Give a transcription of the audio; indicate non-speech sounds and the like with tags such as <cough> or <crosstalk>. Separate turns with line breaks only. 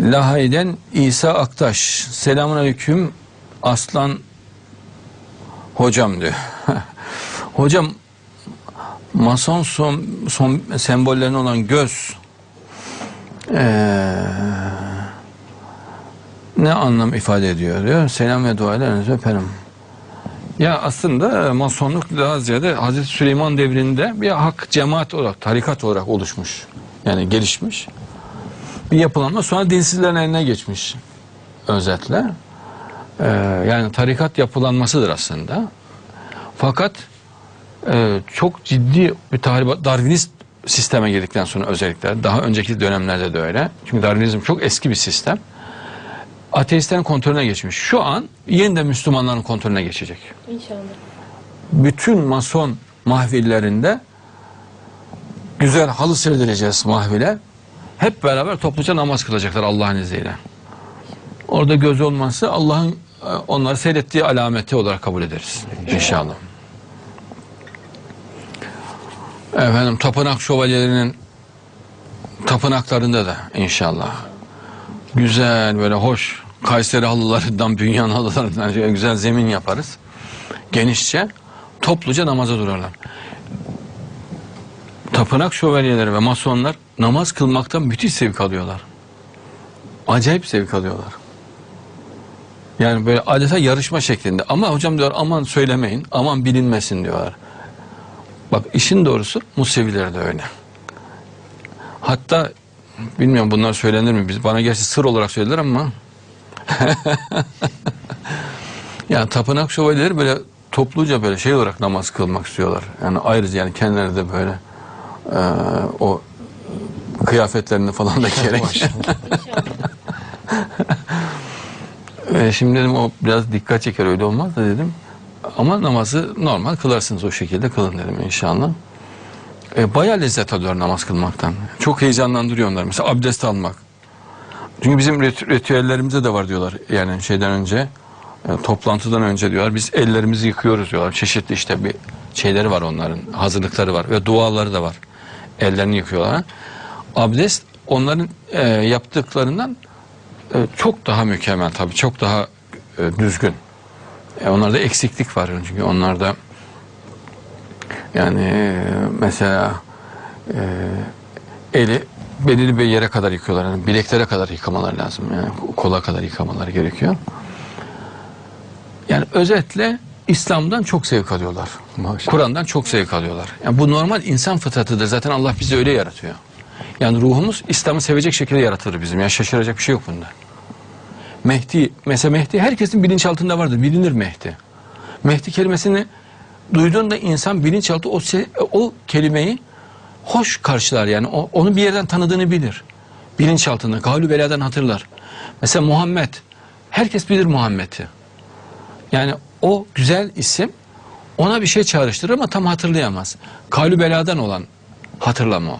Lahay'den İsa Aktaş. Selamun Aleyküm Aslan hocam diyor. <laughs> hocam mason son, son sembollerine olan göz eee, ne anlam ifade ediyor diyor. Selam ve dualarınızı öperim. Ya aslında masonluk daha ziyade Hazreti Süleyman devrinde bir hak cemaat olarak, tarikat olarak oluşmuş. Yani gelişmiş. Bir yapılanma sonra dinsizlerin eline geçmiş özetle. Ee, yani tarikat yapılanmasıdır aslında. Fakat e, çok ciddi bir tahribat, Darwinist sisteme girdikten sonra özellikle daha önceki dönemlerde de öyle. Çünkü Darwinizm çok eski bir sistem. Ateistlerin kontrolüne geçmiş. Şu an yeniden Müslümanların kontrolüne geçecek.
İnşallah.
Bütün mason mahvillerinde güzel halı serdireceğiz mahvile. Hep beraber topluca namaz kılacaklar Allah'ın izniyle. Orada göz olmazsa Allah'ın e, onları seyrettiği alameti olarak kabul ederiz. İnşallah. Efendim tapınak şövalyelerinin tapınaklarında da inşallah. Güzel böyle hoş Kayseri halılarından, Bünyan halılarından güzel zemin yaparız. Genişçe topluca namaza durarlar. Tapınak şövalyeleri ve masonlar namaz kılmaktan müthiş zevk alıyorlar. Acayip zevk alıyorlar. Yani böyle adeta yarışma şeklinde. Ama hocam diyor aman söylemeyin, aman bilinmesin diyorlar. Bak işin doğrusu Museviler de öyle. Hatta bilmiyorum bunlar söylenir mi? Biz bana gerçi sır olarak söyler ama <laughs> yani tapınak şövalyeleri böyle topluca böyle şey olarak namaz kılmak istiyorlar. Yani ayrıca yani kendileri de böyle eee, o kıyafetlerini falan da <laughs> gerek.
İnşallah.
E, şimdi dedim o biraz dikkat çeker öyle olmaz da dedim. Ama namazı normal kılarsınız o şekilde kılın dedim inşallah. E, bayağı lezzet alıyor namaz kılmaktan. Çok heyecanlandırıyor onlar. Mesela abdest almak. Çünkü bizim rit- ritüellerimizde de var diyorlar. Yani şeyden önce, e, toplantıdan önce diyorlar. Biz ellerimizi yıkıyoruz diyorlar. Çeşitli işte bir şeyleri var onların. Hazırlıkları var ve duaları da var. Ellerini yıkıyorlar. Abdest onların e, yaptıklarından e, çok daha mükemmel tabii. Çok daha e, düzgün. E, onlarda eksiklik var çünkü onlarda yani e, mesela e, eli belirli bir yere kadar yıkıyorlar. Yani bileklere kadar yıkamaları lazım. Yani kola kadar yıkamaları gerekiyor. Yani özetle İslam'dan çok zevk alıyorlar. Kur'an'dan çok zevk alıyorlar. Yani bu normal insan fıtratıdır. Zaten Allah bizi öyle yaratıyor. Yani ruhumuz İslam'ı sevecek şekilde yaratılır bizim. Yani şaşıracak bir şey yok bunda. Mehdi, mesela Mehdi herkesin bilinçaltında vardır. Bilinir Mehdi. Mehdi kelimesini duyduğunda insan bilinçaltı o, o kelimeyi hoş karşılar yani. O, onu bir yerden tanıdığını bilir. Bilinçaltında, gavlu beladan hatırlar. Mesela Muhammed, herkes bilir Muhammed'i. Yani o güzel isim ona bir şey çağrıştırır ama tam hatırlayamaz. Kalü beladan olan hatırlama o.